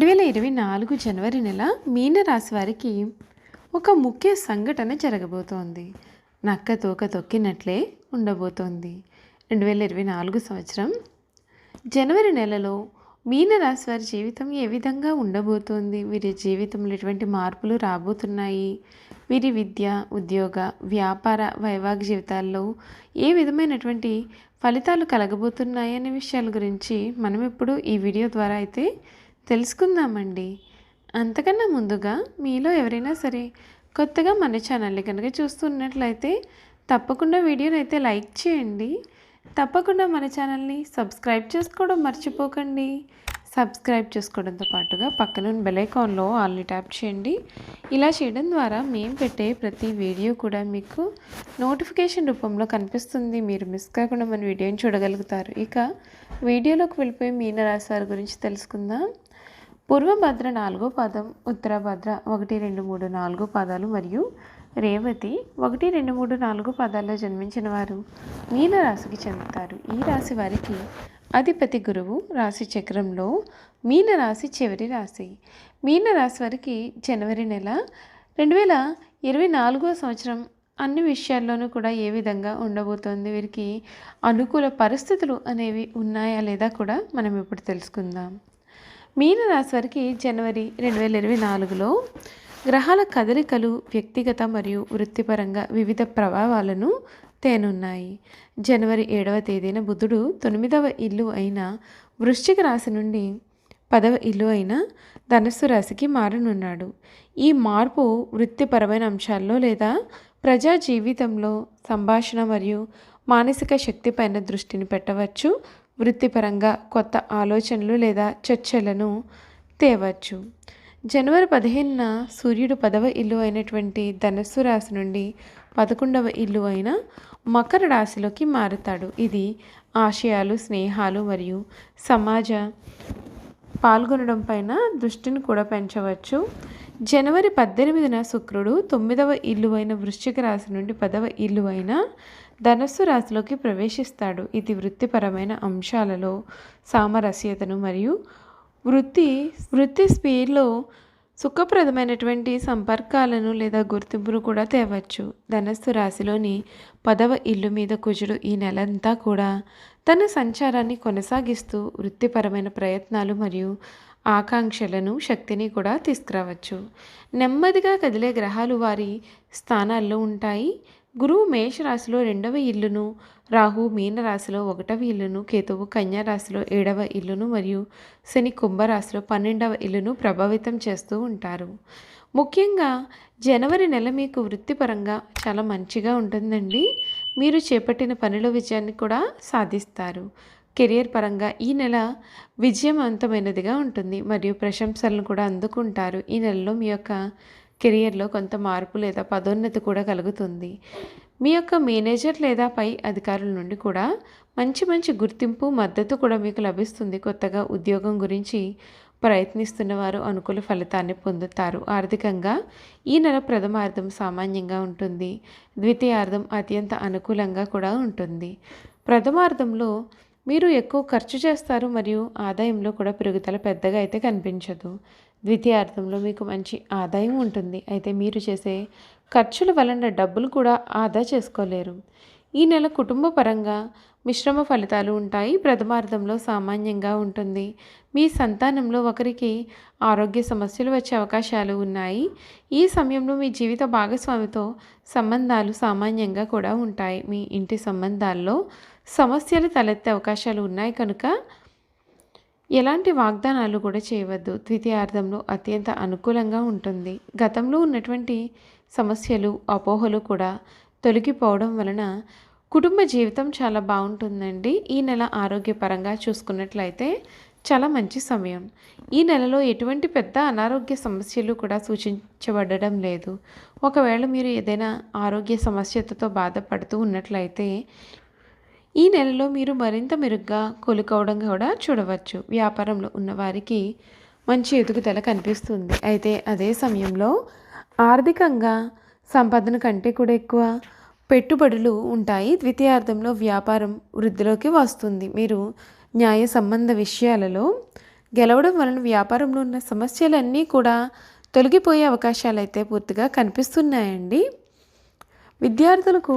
రెండు వేల ఇరవై నాలుగు జనవరి నెల మీనరాశి వారికి ఒక ముఖ్య సంఘటన జరగబోతోంది. నక్క తోక తొక్కినట్లే ఉండబోతోంది. రెండు వేల ఇరవై నాలుగు సంవత్సరం జనవరి నెలలో మీనరాశి వారి జీవితం ఏ విధంగా ఉండబోతోంది? వీరి జీవితంలో ఎటువంటి మార్పులు రాబోతున్నాయి? వీరి విద్య ఉద్యోగ వ్యాపార వైవాహిక జీవితాల్లో ఏ విధమైనటువంటి ఫలితాలు కలగబోతున్నాయి అనే విషయాల గురించి మనం ఇప్పుడు ఈ వీడియో ద్వారా అయితే తెలుసుకుందామండి. అంతకన్నా ముందుగా మీలో ఎవరైనా సరే కొత్తగా మన ఛానల్ని కనుక చూస్తున్నట్లయితే తప్పకుండా వీడియోని అయితే లైక్ చేయండి. తప్పకుండా మన ఛానల్ని సబ్స్క్రైబ్ చేసుకోవడం మర్చిపోకండి. సబ్స్క్రైబ్ చేసుకోవడంతో పాటుగా పక్కన బెలైకాన్లో ఆల్ని ట్యాప్ చేయండి. ఇలా చేయడం ద్వారా మేము పెట్టే ప్రతి వీడియో కూడా మీకు నోటిఫికేషన్ రూపంలో కనిపిస్తుంది. మీరు మిస్ కాకుండా మన వీడియోని చూడగలుగుతారు. ఇక వీడియోలోకి వెళ్ళిపోయి మీనరాశి వారి గురించి తెలుసుకుందాం. పూర్వభద్ర నాలుగో పాదం ఉత్తరభద్ర ఒకటి రెండు మూడు నాలుగు పాదాలు మరియు రేవతి ఒకటి రెండు మూడు నాలుగు పదాల్లో జన్మించిన వారు. మీన రాశికి చెందుతారు. ఈ రాశి వారికి అధిపతి గురువు రాశి చక్రంలో మీన రాశి చివరి రాశి. మీన రాశి వారికి జనవరి నెల రెండు వేల ఇరవై నాలుగో సంవత్సరం అన్ని విషయాల్లోనూ కూడా ఏ విధంగా ఉండబోతోంది? వీరికి అనుకూల పరిస్థితులు అనేవి ఉన్నాయా లేదా కూడా మనం ఇప్పుడు తెలుసుకుందాం. మీన రాశి వారికి జనవరి రెండు వేల ఇరవై నాలుగులో గ్రహాల కదలికలు వ్యక్తిగత మరియు వృత్తిపరంగా వివిధ ప్రభావాలను తేనున్నాయి. జనవరి ఏడవ తేదీన బుధుడు తొమ్మిదవ ఇల్లు అయిన వృశ్చిక రాశి నుండి పదవ ఇల్లు అయిన ధనస్సు రాశికి మారనున్నాడు. ఈ మార్పు వృత్తిపరమైన అంశాల్లో లేదా ప్రజా జీవితంలో సంభాషణ మరియు మానసిక శక్తిపైన దృష్టిని పెట్టవచ్చు. వృత్తిపరంగా కొత్త ఆలోచనలు లేదా చర్చలను తేవచ్చు. జనవరి పదిహేనున సూర్యుడు పదవ ఇల్లు అయినటువంటి ధనస్సు రాశి నుండి పదకొండవ ఇల్లు అయిన మకర రాశిలోకి మారుతాడు. ఇది ఆశయాలు స్నేహాలు మరియు సమాజ పాల్గొనడం పైన దృష్టిని కూడా పెంచవచ్చు. జనవరి పద్దెనిమిదిన శుక్రుడు తొమ్మిదవ ఇల్లు అయిన వృశ్చిక రాశి నుండి పదవ ఇల్లు అయిన ధనస్సు రాశిలోకి ప్రవేశిస్తాడు. ఇది వృత్తిపరమైన అంశాలలో సామరస్యతను మరియు వృత్తి వృత్తి స్పీడ్లో సుఖప్రదమైనటువంటి సంపర్కాలను లేదా గుర్తింపును కూడా తేవచ్చు. ధనస్సు రాశిలోని పదవ ఇల్లు మీద కుజుడు ఈ నెలంతా కూడా తన సంచారాన్ని కొనసాగిస్తూ వృత్తిపరమైన ప్రయత్నాలు మరియు ఆకాంక్షలను శక్తిని కూడా తీసుకురావచ్చు. నెమ్మదిగా కదిలే గ్రహాలు వారి స్థానాల్లో ఉంటాయి. గురువు మేషరాశిలో రెండవ ఇల్లును రాహు మీనరాశిలో ఒకటవ ఇల్లును కేతువు కన్యారాశిలో ఏడవ ఇల్లును మరియు శని కుంభరాశిలో పన్నెండవ ఇల్లును ప్రభావితం చేస్తూ ఉంటారు. ముఖ్యంగా జనవరి నెల మీకు వృత్తిపరంగా చాలా మంచిగా ఉంటుందండి. మీరు చేపట్టిన పనిలో విజయాన్ని కూడా సాధిస్తారు. కెరియర్ పరంగా ఈ నెల విజయవంతమైనదిగా ఉంటుంది. మరియు ప్రశంసలను కూడా అందుకుంటారు. ఈ నెలలో మీ యొక్క కెరియర్లో కొంత మార్పు లేదా పదోన్నతి కూడా కలుగుతుంది. మీ యొక్క మేనేజర్ లేదా పై అధికారుల నుండి కూడా మంచి మంచి గుర్తింపు మద్దతు కూడా మీకు లభిస్తుంది. కొత్తగా ఉద్యోగం గురించి ప్రయత్నిస్తున్న వారు అనుకూల ఫలితాన్ని పొందుతారు. ఆర్థికంగా ఈ నెల ప్రథమార్థం సామాన్యంగా ఉంటుంది. ద్వితీయార్థం అత్యంత అనుకూలంగా కూడా ఉంటుంది. ప్రథమార్థంలో మీరు ఎక్కువ ఖర్చు చేస్తారు మరియు ఆదాయంలో కూడా పెరుగుదల పెద్దగా అయితే కనిపించదు. ద్వితీయార్థంలో మీకు మంచి ఆదాయం ఉంటుంది. అయితే మీరు చేసే ఖర్చుల వలన డబ్బులు కూడా ఆదా చేసుకోలేరు. ఈ నెల కుటుంబ పరంగా మిశ్రమ ఫలితాలు ఉంటాయి. ప్రథమార్థంలో సామాన్యంగా ఉంటుంది. మీ సంతానంలో ఒకరికి ఆరోగ్య సమస్యలు వచ్చే అవకాశాలు ఉన్నాయి. ఈ సమయంలో మీ జీవిత భాగస్వామితో సంబంధాలు సామాన్యంగా కూడా ఉంటాయి. మీ ఇంటి సంబంధాల్లో సమస్యలు తలెత్తే అవకాశాలు ఉన్నాయి కనుక ఎలాంటి వాగ్దానాలు కూడా చేయవద్దు. ద్వితీయార్థంలో అత్యంత అనుకూలంగా ఉంటుంది. గతంలో ఉన్నటువంటి సమస్యలు అపోహలు కూడా తొలగిపోవడం వలన కుటుంబ జీవితం చాలా బాగుంటుందండి. ఈ నెల ఆరోగ్యపరంగా చూసుకున్నట్లయితే చాలా మంచి సమయం. ఈ నెలలో ఎటువంటి పెద్ద అనారోగ్య సమస్యలు కూడా సూచించబడడం లేదు. ఒకవేళ మీరు ఏదైనా ఆరోగ్య సమస్యతో బాధపడుతూ ఉన్నట్లయితే ఈ నెలలో మీరు మరింత మెరుగ్గా కోలుకోవడం కూడా చూడవచ్చు. వ్యాపారంలో ఉన్నవారికి మంచి ఎదుగుదల కనిపిస్తుంది. అయితే అదే సమయంలో ఆర్థికంగా సంపాదన కంటే కూడా ఎక్కువ పెట్టుబడులు ఉంటాయి. ద్వితీయార్థంలో వ్యాపారం వృద్ధిలోకి వస్తుంది. మీరు న్యాయ సంబంధ విషయాలలో గెలవడం వలన వ్యాపారంలో ఉన్న సమస్యలన్నీ కూడా తొలగిపోయే అవకాశాలు అయితే పూర్తిగా కనిపిస్తున్నాయండి. విద్యార్థులకు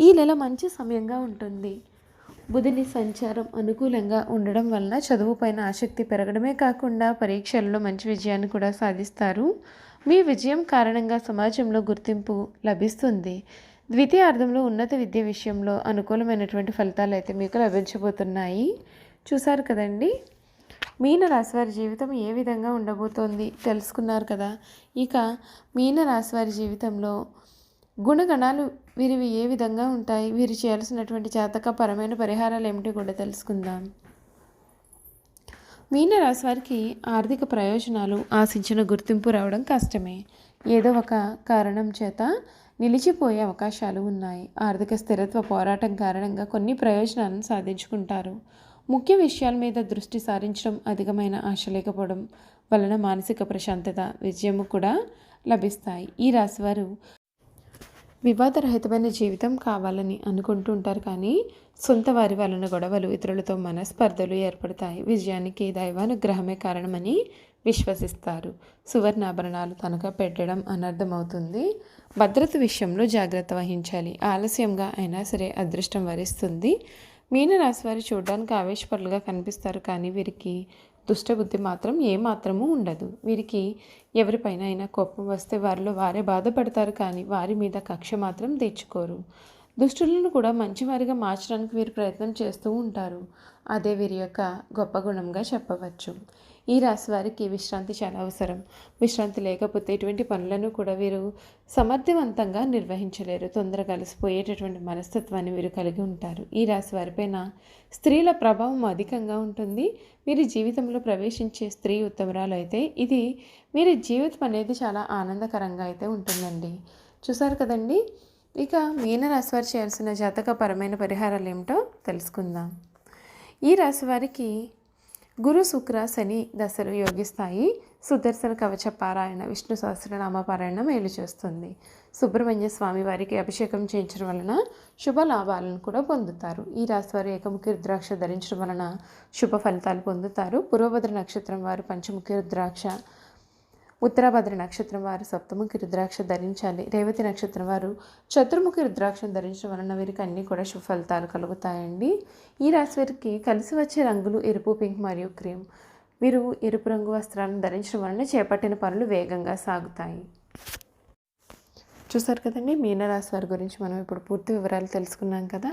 ఈ నెల మంచి సమయంగా ఉంటుంది. బుధుని సంచారం అనుకూలంగా ఉండడం వలన చదువుపైన ఆసక్తి పెరగడమే కాకుండా పరీక్షల్లో మంచి విజయాన్ని కూడా సాధిస్తారు. మీ విజయం కారణంగా సమాజంలో గుర్తింపు లభిస్తుంది. ద్వితీయార్థంలో ఉన్నత విద్య విషయంలో అనుకూలమైనటువంటి ఫలితాలు అయితే మీకు లభించబోతున్నాయి. చూసారు కదండి? మీన రాశివారి జీవితం ఏ విధంగా ఉండబోతోంది తెలుసుకున్నారు కదా? ఇక మీన రాశివారి జీవితంలో గుణగణాలు వీరివి ఏ విధంగా ఉంటాయి? వీరు చేయాల్సినటువంటి జాతక పరమైన పరిహారాలు ఏమిటి కూడా తెలుసుకుందాం. మీనరాశి వారికి ఆర్థిక ప్రయోజనాలు ఆశించిన గుర్తింపు రావడం కష్టమే. ఏదో ఒక కారణం చేత నిలిచిపోయే అవకాశాలు ఉన్నాయి. ఆర్థిక స్థిరత్వ పోరాటం కారణంగా కొన్ని ప్రయోజనాలను సాధించుకుంటారు. ముఖ్య విషయాల మీద దృష్టి సారించడం అధికమైన ఆశ లేకపోవడం వలన మానసిక ప్రశాంతత విజయము కూడా లభిస్తాయి. ఈ రాశివారు వివాదరహితమైన జీవితం కావాలని అనుకుంటూ ఉంటారు కానీ సొంత వారి వలన గొడవలు ఇతరులతో మనస్పర్ధలు ఏర్పడతాయి. విజయానికి దైవానుగ్రహమే కారణమని విశ్వసిస్తారు. సువర్ణాభరణాలు తనఖా పెట్టడం అనర్థమవుతుంది. భద్రత విషయంలో జాగ్రత్త వహించాలి. ఆలస్యంగా అయినా సరే అదృష్టం వరిస్తుంది. మీనరాశి వారు చూడడానికి ఆవేశపరులుగా కనిపిస్తారు కానీ వీరికి దుష్టబుద్ధి మాత్రం ఏమాత్రమూ ఉండదు. వీరికి ఎవరిపైన అయినా కోపం వస్తే వారిలో వారే బాధపడతారు కానీ వారి మీద కక్ష మాత్రం తెచ్చుకోరు దుష్టులను కూడా మంచివారిగా మార్చడానికి వీరు ప్రయత్నం చేస్తూ ఉంటారు. అదే వీరి యొక్క గొప్ప గుణంగా చెప్పవచ్చు. ఈ రాశి వారికి విశ్రాంతి చాలా అవసరం. విశ్రాంతి లేకపోతే ఇటువంటి పనులను కూడా వీరు సమర్థవంతంగా నిర్వహించలేరు. తొందరగా కలిసిపోయేటటువంటి మనస్తత్వాన్ని వీరు కలిగి ఉంటారు. ఈ రాశి వారిపైన స్త్రీల ప్రభావం అధికంగా ఉంటుంది. వీరి జీవితంలో ప్రవేశించే స్త్రీ ఉత్తమరాలు అయితే ఇది వీరి జీవితం అనేది చాలా ఆనందకరంగా అయితే ఉంటుందండి. చూసారు కదండి? ఇక మీనరాశి వారు చేయాల్సిన జాతకపరమైన పరిహారాలు ఏమిటో తెలుసుకుందాం. ఈ రాశి వారికి గురు శుక్ర శని దశలు యోగిస్తాయి. సుదర్శన కవచ పారాయణ విష్ణు సహస్రనామ పారాయణ మేలు చేస్తుంది. సుబ్రహ్మణ్య స్వామి వారికి అభిషేకం చేయించడం వలన శుభ లాభాలను కూడా పొందుతారు. ఈ రాశి వారు ఏకముఖి రుద్రాక్ష ధరించడం వలన శుభ ఫలితాలు పొందుతారు. పూర్వభద్ర నక్షత్రం వారు పంచముఖి రుద్రాక్ష ఉత్తరాభద్ర నక్షత్రం వారు సప్తముఖి రుద్రాక్ష ధరించాలి. రేవతి నక్షత్రం వారు చతుర్ముఖి రుద్రాక్షను ధరించడం వలన వీరికి అన్నీ కూడా శుభ ఫలితాలు కలుగుతాయండి. ఈ రాశి వారికి కలిసి వచ్చే రంగులు ఎరుపు పింక్ మరియు క్రీమ్. వీరు ఎరుపు రంగు వస్త్రాలను ధరించడం వలన చేపట్టిన పనులు వేగంగా సాగుతాయి. చూసారు కదండి మీనరాశి వారి గురించి మనం ఇప్పుడు పూర్తి వివరాలు తెలుసుకున్నాం కదా.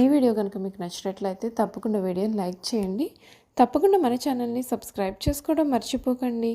ఈ వీడియో కనుక మీకు నచ్చినట్లయితే తప్పకుండా వీడియోని లైక్ చేయండి. తప్పకుండా మన ఛానల్ని సబ్స్క్రైబ్ చేసుకోవడం మర్చిపోకండి.